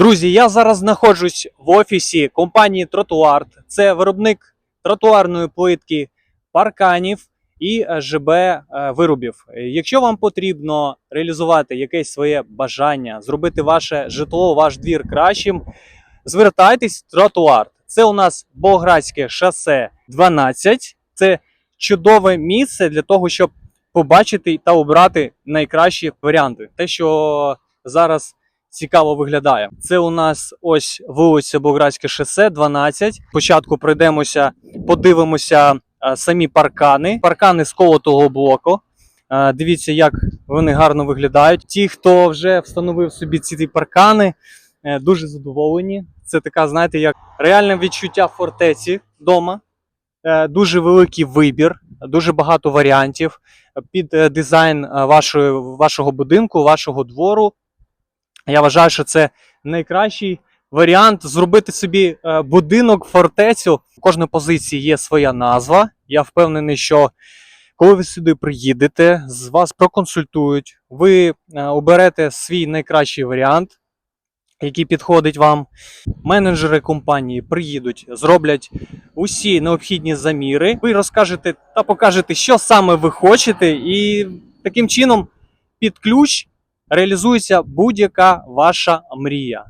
Друзі, я зараз знаходжусь в офісі компанії Тротуарт. Це виробник тротуарної плитки, парканів і е, ЖБ е, виробів. Якщо вам потрібно реалізувати якесь своє бажання, зробити ваше житло, ваш двір кращим, звертайтесь в Тротуарт. Це у нас Болградське шосе 12. Це чудове місце для того, щоб побачити та обрати найкращі варіанти. Те, що зараз цікаво виглядає. Це у нас ось вулиця Болградське шосе 12. Спочатку пройдемося, подивимося е, самі паркани. Паркани з колотого блоку. Е, Дивіться, як вони гарно виглядають. Ті, хто вже встановив собі ці паркани, е, дуже задоволені. Це така, знаєте, як реальне відчуття фортеці вдома. Дуже великий вибір, дуже багато варіантів під дизайн вашої, вашого будинку, вашого двору. Я вважаю, що це найкращий варіант зробити собі е, будинок, фортецю. У кожної позиції є своя назва. Я впевнений, що коли ви сюди приїдете, з вас проконсультують, ви е, оберете свій найкращий варіант, який підходить вам. Менеджери компанії приїдуть, зроблять усі необхідні заміри. Ви розкажете та покажете, що саме ви хочете, і таким чином під ключ реалізується будь-яка ваша мрія.